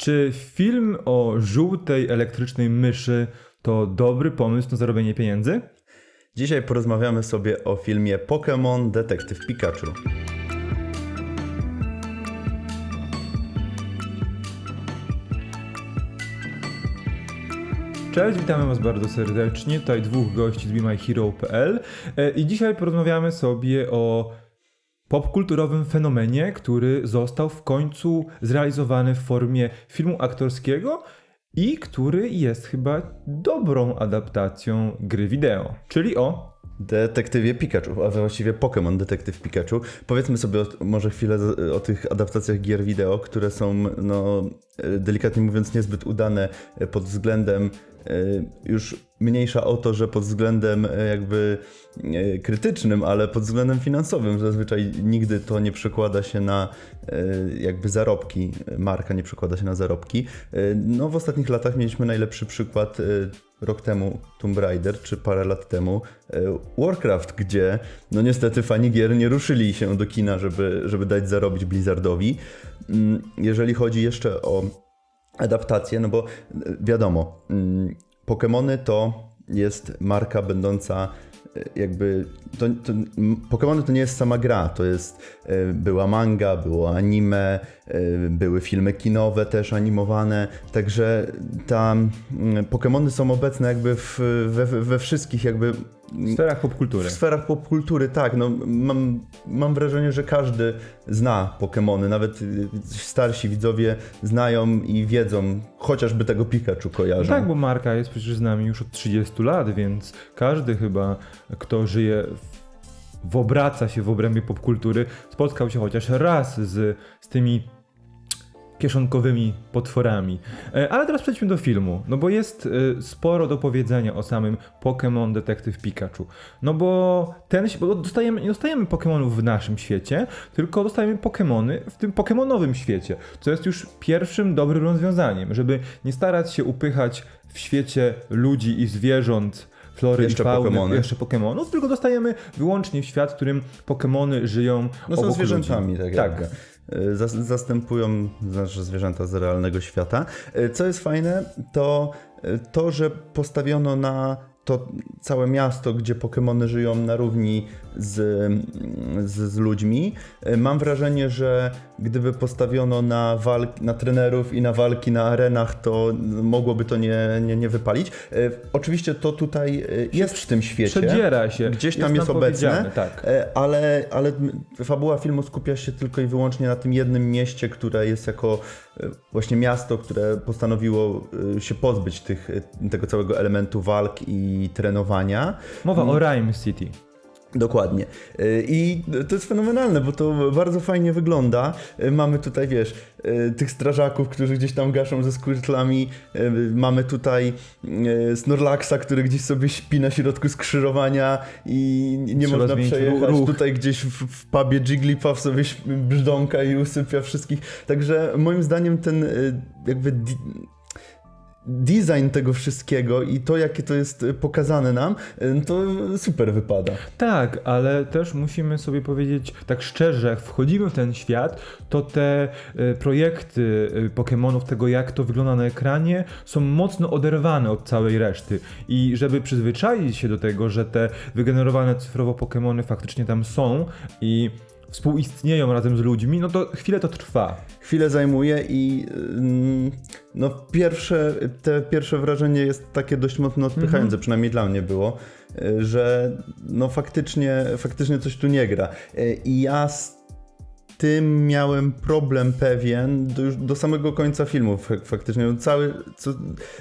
Czy film o żółtej elektrycznej myszy to dobry pomysł na zarobienie pieniędzy? Dzisiaj porozmawiamy sobie o filmie Pokémon Detektyw Pikachu. Cześć, witamy Was bardzo serdecznie. Tutaj dwóch gości z BeMyHero.pl E, i dzisiaj porozmawiamy sobie o popkulturowym fenomenie, który został w końcu zrealizowany w formie filmu aktorskiego i który jest chyba dobrą adaptacją gry wideo, czyli o Detektywie Pikachu, a właściwie Pokémon Detektyw Pikachu. Powiedzmy sobie o, może chwilę o tych adaptacjach gier wideo, które są, no, e, delikatnie mówiąc, niezbyt udane pod względem już mniejsza o to, że pod względem e, jakby e, krytycznym, ale pod względem finansowym zazwyczaj nigdy to nie przekłada się na jakby zarobki, marka nie przekłada się na zarobki. No w ostatnich latach mieliśmy najlepszy przykład rok temu Tomb Raider, czy parę lat temu Warcraft, gdzie no niestety fani gier nie ruszyli się do kina, żeby, żeby dać zarobić Blizzardowi. Mm, Jeżeli chodzi jeszcze o adaptację, no bo e, wiadomo, mm, Pokémony to jest marka będąca e, jakby to, to, to nie jest sama gra, to jest e, była manga, było anime, były filmy kinowe też animowane, także tam mm, Pokémony są obecne jakby w, we, we wszystkich jakby w sferach popkultury. w sferach popkultury, tak. No, mam, mam wrażenie, że każdy zna Pokémony. Nawet y, starsi widzowie znają i wiedzą, chociażby tego Pikachu kojarzą. Tak, bo marka jest przecież z nami już od 30 lat, więc każdy chyba, kto żyje, w, obraca się w obrębie popkultury, spotkał się chociaż raz z, z tymi kieszonkowymi potworami. E, Ale teraz przejdźmy do filmu, no bo jest e, sporo do powiedzenia o samym Pokémon Detektyw Pikachu. No bo ten, bo dostajemy, nie dostajemy Pokémonów w naszym świecie, tylko dostajemy Pokémony w tym Pokémonowym świecie, co jest już pierwszym dobrym rozwiązaniem, żeby nie starać się upychać w świecie ludzi i zwierząt flory Jeszcze i fauny, Pokemony. jeszcze Pokémonów, tylko dostajemy wyłącznie w świat, w którym Pokémony żyją No są obok zwierzętami, ludzi. tak, tak. Y, Zas- zastępują zwierzęta z realnego świata. Y, Co jest fajne, to y, to, że postawiono na to całe miasto, gdzie Pokémony żyją na równi z, z, z ludźmi. Y, Mam wrażenie, że gdyby postawiono na, walk, na trenerów i na walki na arenach, to mogłoby to nie, nie, nie wypalić. Y, Oczywiście to tutaj y, jest w tym świecie. Przedziera się. Gdzieś tam jest, nam obecne, Tak. e, ale, ale fabuła filmu skupia się tylko i wyłącznie na tym jednym mieście, które jest jako e, właśnie miasto, które postanowiło e, się pozbyć tych, e, tego całego elementu walk i trenowania. Mowa o Rhyme City. Dokładnie. E, I to jest fenomenalne, bo to bardzo fajnie wygląda. E, Mamy tutaj, wiesz, e, tych strażaków, którzy gdzieś tam gaszą ze squirtlami. Mamy tutaj Snorlaxa, który gdzieś sobie śpi na środku skrzyżowania i nie Trzeba można przejechać. ruch. Tutaj gdzieś w, w pubie Jigglypuff sobie brzdąka i usypia wszystkich. Także moim zdaniem ten jakby... Design tego wszystkiego i to, jakie to jest e, pokazane nam, e, to super wypada. Tak, ale też musimy sobie powiedzieć tak szczerze, jak wchodzimy w ten świat, to te e, projekty Pokémonów, tego jak to wygląda na ekranie, są mocno oderwane od całej reszty. I żeby przyzwyczaić się do tego, że te wygenerowane cyfrowo Pokémony faktycznie tam są i współistnieją razem z ludźmi, no to chwilę to trwa. chwilę zajmuje i mm, no pierwsze, te pierwsze wrażenie jest takie dość mocno odpychające, przynajmniej dla mnie było, y, że no faktycznie, faktycznie coś tu nie gra. Y, I ja z tym miałem problem pewien do, już do samego końca filmu fak- faktycznie. Cały, co,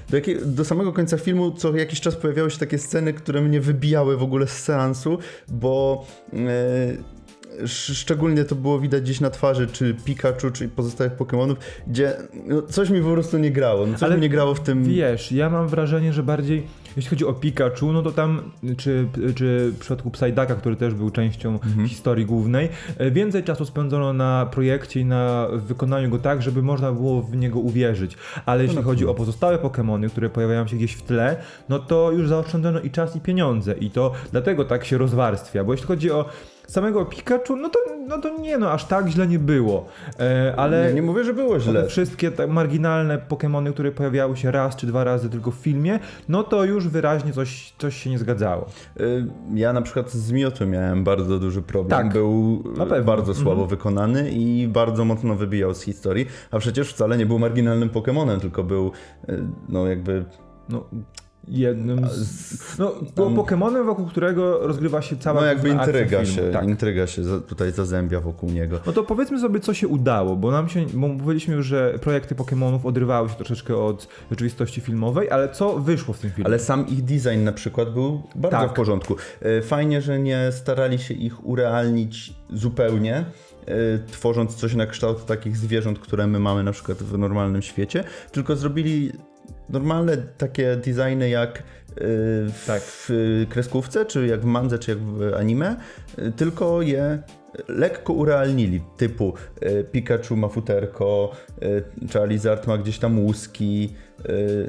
do, jakie, do samego końca filmu co jakiś czas pojawiały się takie sceny, które mnie wybijały w ogóle z seansu, bo Sz- Szczególnie to było widać gdzieś na twarzy, czy Pikachu, czy pozostałych Pokémonów, gdzie no, coś mi po prostu nie grało. No, coś Ale mi nie grało w tym. Wiesz, ja mam wrażenie, że bardziej jeśli chodzi o Pikachu, no to tam, czy, czy w przypadku Psyducka, który też był częścią Mhm. historii głównej, e, więcej czasu spędzono na projekcie i na wykonaniu go tak, żeby można było w niego uwierzyć. Ale jeśli na chodzi o pozostałe Pokémony, które pojawiają się gdzieś w tle, no to już zaoszczędzono i czas, i pieniądze. I to dlatego tak się rozwarstwia, bo jeśli chodzi o samego Pikachu, no to no to nie no, aż tak źle nie było. E, ale Nie, nie mówię, że było źle. wszystkie te marginalne Pokémony, które pojawiały się raz czy dwa razy tylko w filmie, no to już wyraźnie coś, coś się nie zgadzało. Y, Ja na przykład z Mewtwo miałem bardzo duży problem. Tak, Był bardzo słabo wykonany i bardzo mocno wybijał z historii, a przecież wcale nie był marginalnym Pokemonem, tylko był y, no jakby No, jednym z... No, było Pokémonem, wokół którego rozgrywa się cała no jakby intryga się, Tak. intryga się za- tutaj zazębia wokół niego. No to powiedzmy sobie, co się udało, bo nam się, bo mówiliśmy już, że projekty Pokémonów odrywały się troszeczkę od rzeczywistości filmowej, ale co wyszło w tym filmie? Ale sam ich design na przykład był bardzo Tak. w porządku. Y, Fajnie, że nie starali się ich urealnić zupełnie, y, tworząc coś na kształt takich zwierząt, które my mamy na przykład w normalnym świecie, tylko zrobili normalne takie designy jak y, w, Tak. kreskówce, czy jak w mandze, czy jak w anime, y, tylko je lekko urealnili, typu y, Pikachu ma futerko, Charizard ma gdzieś tam łuski,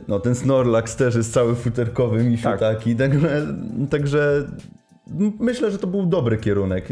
no ten Snorlax też jest cały futerkowy, misiu Tak. taki, także, także myślę, że to był dobry kierunek.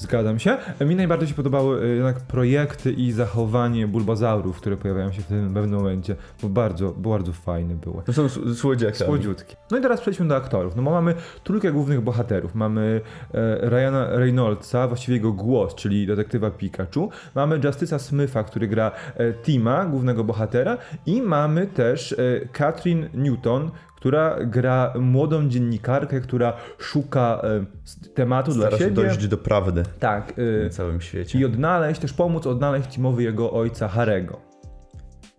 Zgadzam się. Mi najbardziej się podobały y, jednak projekty i zachowanie bulbazaurów, które pojawiają się w tym pewnym momencie, bo bardzo, bardzo fajne były. To są słodziaki. Słodziutkie. No i teraz przejdźmy do aktorów. No bo mamy trójkę głównych bohaterów. Mamy e, Ryana Reynoldsa, właściwie jego głos, czyli detektywa Pikachu. Mamy Justice'a Smitha, który gra e, Tima, głównego bohatera. I mamy też e, Katrin Newton, która gra młodą dziennikarkę, która szuka e, tematu Stara dla się siebie. dojść do prawdy Tak. w e, całym świecie. i odnaleźć, też pomóc odnaleźć Timowi jego ojca Harego.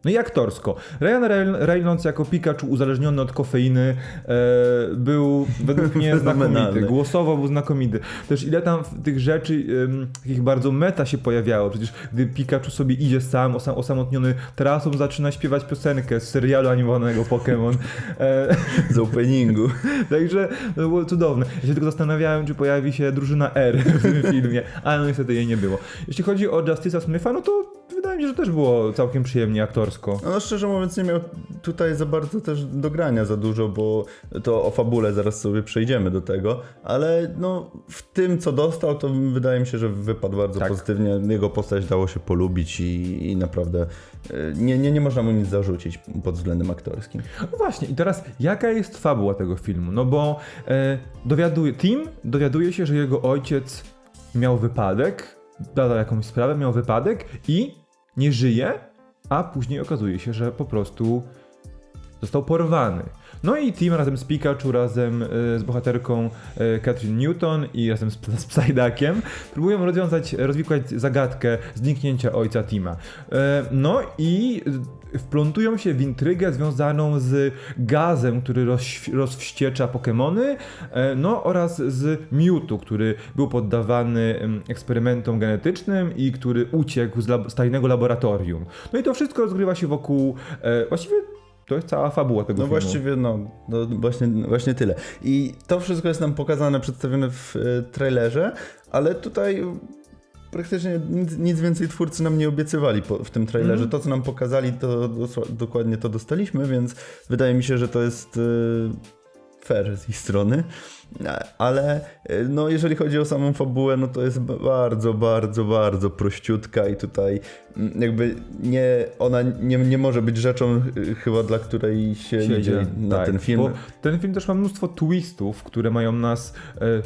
No i aktorsko. Ryan Reyn- Reynolds jako Pikachu uzależniony od kofeiny e, był według mnie znakomity. Głosowo był znakomity. Też ile tam tych rzeczy em, takich bardzo meta się pojawiało. Przecież gdy Pikachu sobie idzie sam, osam, osamotniony trasą, zaczyna śpiewać piosenkę z serialu animowanego Pokémon. E, Z openingu. Także to było cudowne. Ja się tylko zastanawiałem, czy pojawi się drużyna R w tym filmie, ale no niestety jej nie było. Jeśli chodzi o Justice'a Smitha, no to wydaje mi się, że też było całkiem przyjemnie aktorsko. No szczerze mówiąc nie miał tutaj za bardzo też do grania za dużo, bo to o fabule zaraz sobie przejdziemy do tego, ale no w tym co dostał to wydaje mi się, że wypadł bardzo Tak. pozytywnie. Jego postać dało się polubić i, i naprawdę y, nie, nie, nie można mu nic zarzucić pod względem aktorskim. No właśnie, i teraz jaka jest fabuła tego filmu? No bo e, dowiaduje, Tim dowiaduje się, że jego ojciec miał wypadek, badał jakąś sprawę, miał wypadek i nie żyje, a później okazuje się, że po prostu został porwany. No i Tim razem z Pikachu, razem e, z bohaterką e, Katrin Newton i razem z, z Psydakiem próbują rozwiązać, rozwikłać zagadkę zniknięcia ojca Tima. E, No i e, wplątują się w intrygę związaną z gazem, który rozwściecza Pokémony, e, no oraz z Mewtwo, który był poddawany eksperymentom genetycznym i który uciekł z, lab- z tajnego laboratorium. No i to wszystko rozgrywa się wokół, e, właściwie to jest cała fabuła tego No filmu. właściwie no, no właśnie, właśnie tyle. I to wszystko jest nam pokazane, przedstawione w e, trailerze, ale tutaj praktycznie nic, nic więcej twórcy nam nie obiecywali po, w tym trailerze. Mhm. To, co nam pokazali, to dosła- dokładnie to dostaliśmy, więc wydaje mi się, że to jest e, fair z ich strony. Ale e, no, jeżeli chodzi o samą fabułę, no to jest bardzo, bardzo, bardzo prościutka i tutaj mm, jakby nie, ona nie, nie może być rzeczą y, chyba, dla której się Siedzie, na tak, ten film. Ten film też ma mnóstwo twistów, które mają nas e,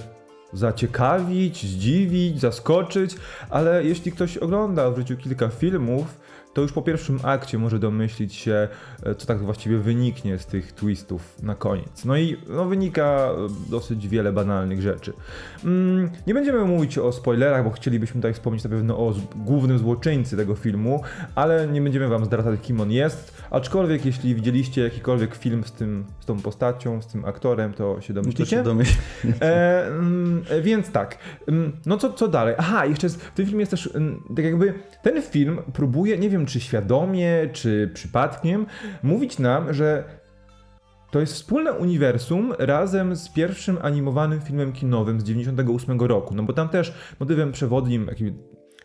zaciekawić, zdziwić, zaskoczyć, ale jeśli ktoś ogląda w życiu kilka filmów, to już po pierwszym akcie może domyślić się, e, co tak właściwie wyniknie z tych twistów na koniec. No i no, wynika e, dosyć wiele banalnych rzeczy. Mm, nie będziemy mówić o spoilerach, bo chcielibyśmy tutaj wspomnieć na pewno o głównym złoczyńcy tego filmu, ale nie będziemy wam zdradzać, kim on jest. Aczkolwiek, jeśli widzieliście jakikolwiek film z, tym, z tą postacią, z tym aktorem, to się To domyślicie. się domyśl... E, mm, e, więc tak, mm, no co, co dalej? Aha, jeszcze jest, w tym filmie jest też, mm, tak jakby, ten film próbuje, nie wiem czy świadomie, czy przypadkiem, mówić nam, że to jest wspólne uniwersum razem z pierwszym animowanym filmem kinowym z 98 roku, no bo tam też motywem przewodnim, jakby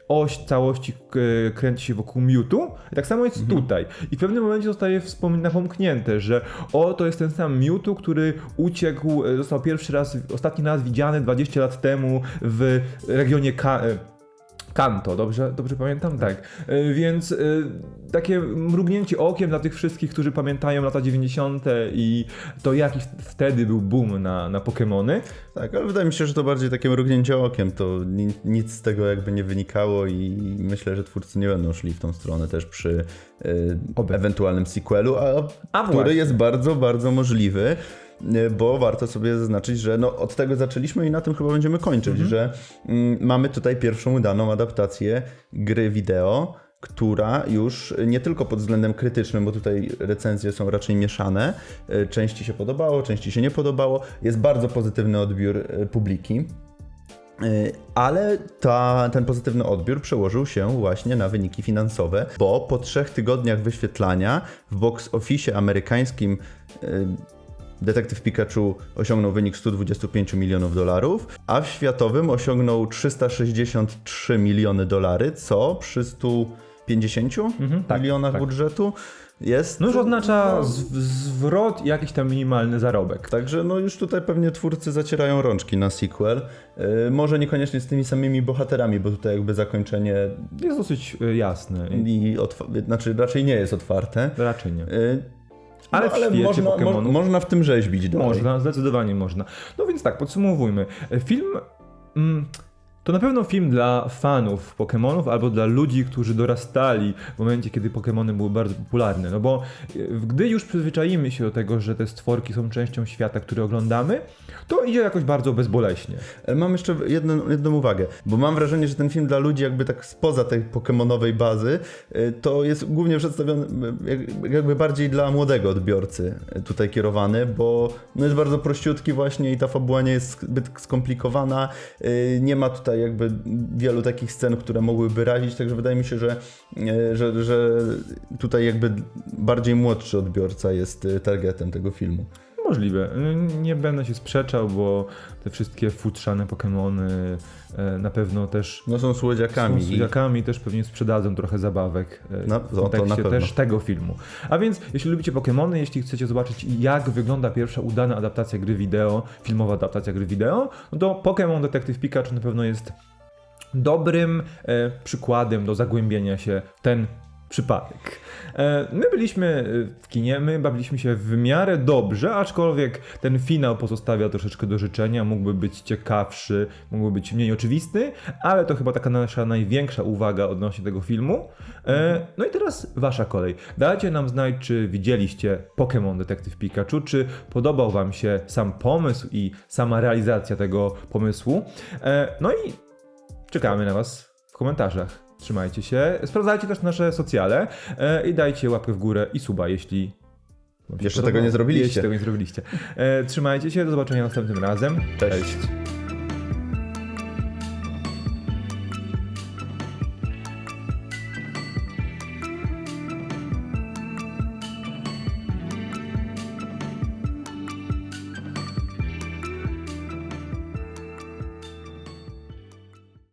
oś całości kręci się wokół Mewtwo. Tak samo jest tutaj. I w pewnym momencie zostaje napomknięte, że o, to jest ten sam Mewtwo, który uciekł, e, został pierwszy raz, ostatni raz widziany 20 lat temu w regionie Ka- e, Kanto, dobrze, dobrze pamiętam? Tak. E, Więc e, takie mrugnięcie okiem dla tych wszystkich, którzy pamiętają lata 90. i to jaki wtedy był boom na, na Pokémony. Tak, ale wydaje mi się, że to bardziej takie mrugnięcie okiem, to ni- nic z tego jakby nie wynikało i myślę, że twórcy nie będą szli w tą stronę też przy y, Oby. ewentualnym sequelu, a, A który właśnie. jest bardzo, bardzo możliwy, bo warto sobie zaznaczyć, że no, od tego zaczęliśmy i na tym chyba będziemy kończyć, że mm, mamy tutaj pierwszą udaną adaptację gry wideo, która już nie tylko pod względem krytycznym, bo tutaj recenzje są raczej mieszane, y, części się podobało, części się nie podobało, jest bardzo pozytywny odbiór y, publiki. Y, Ale ta, ten pozytywny odbiór przełożył się właśnie na wyniki finansowe, bo po trzech tygodniach wyświetlania w box office amerykańskim y, Detektyw Pikachu osiągnął wynik 125 milionów dolarów, a w światowym osiągnął 363 miliony dolary, co przy 150 tak, milionach tak. budżetu jest. No już oznacza no, zwrot i jakiś tam minimalny zarobek. Także no już tutaj pewnie twórcy zacierają rączki na sequel. Yy, może niekoniecznie z tymi samymi bohaterami, bo tutaj jakby zakończenie Jest dosyć e, jasne. i otwa- znaczy raczej nie jest otwarte. Raczej nie. Yy, Ale no, w świecie można, mo- można w tym rzeźbić dalej. Można, zdecydowanie można. No więc tak, podsumowujmy. Film mm, to na pewno film dla fanów Pokémonów albo dla ludzi, którzy dorastali w momencie, kiedy Pokémony były bardzo popularne. No bo y, gdy już przyzwyczaimy się do tego, że te stworki są częścią świata, który oglądamy, to idzie jakoś bardzo bezboleśnie. E, Mam jeszcze jedną, jedną uwagę, bo mam wrażenie, że ten film dla ludzi jakby tak spoza tej pokemonowej bazy, e, to jest głównie przedstawiony e, jak- jakby bardziej dla młodego odbiorcy e, tutaj kierowany, bo no jest bardzo prościutki właśnie i ta fabuła nie jest zbyt skomplikowana, e, nie ma tutaj jakby wielu takich scen, które mogłyby razić, także wydaje mi się, że, e, że, że tutaj jakby bardziej młodszy odbiorca jest e, targetem tego filmu. Możliwe. Y, Nie będę się sprzeczał, bo te wszystkie futrzane Pokémony e, na pewno też No są słodziakami. I- słodziakami też pewnie sprzedadzą trochę zabawek e, No, w to- to kontekście na pewno. też tego filmu. A więc jeśli lubicie Pokémony, jeśli chcecie zobaczyć jak wygląda pierwsza udana adaptacja gry wideo, filmowa adaptacja gry wideo, no to Pokémon Detective Pikachu na pewno jest dobrym e, przykładem do zagłębienia się w ten przypadek. E, my byliśmy e, w kinie, my bawiliśmy się w miarę dobrze, aczkolwiek ten finał pozostawia troszeczkę do życzenia, mógłby być ciekawszy, mógłby być mniej oczywisty, ale to chyba taka nasza największa uwaga odnośnie tego filmu. E, no i teraz wasza kolej. Dajcie nam znać, czy widzieliście Pokémon Detective Pikachu, czy podobał wam się sam pomysł i sama realizacja tego pomysłu. No i czekamy na was w komentarzach. Trzymajcie się. Sprawdzajcie też nasze socjale e, i dajcie łapkę w górę i suba, jeśli. Jeszcze tego nie zrobiliście. Jeśli tego nie zrobiliście. E, trzymajcie się, do zobaczenia następnym razem. Cześć.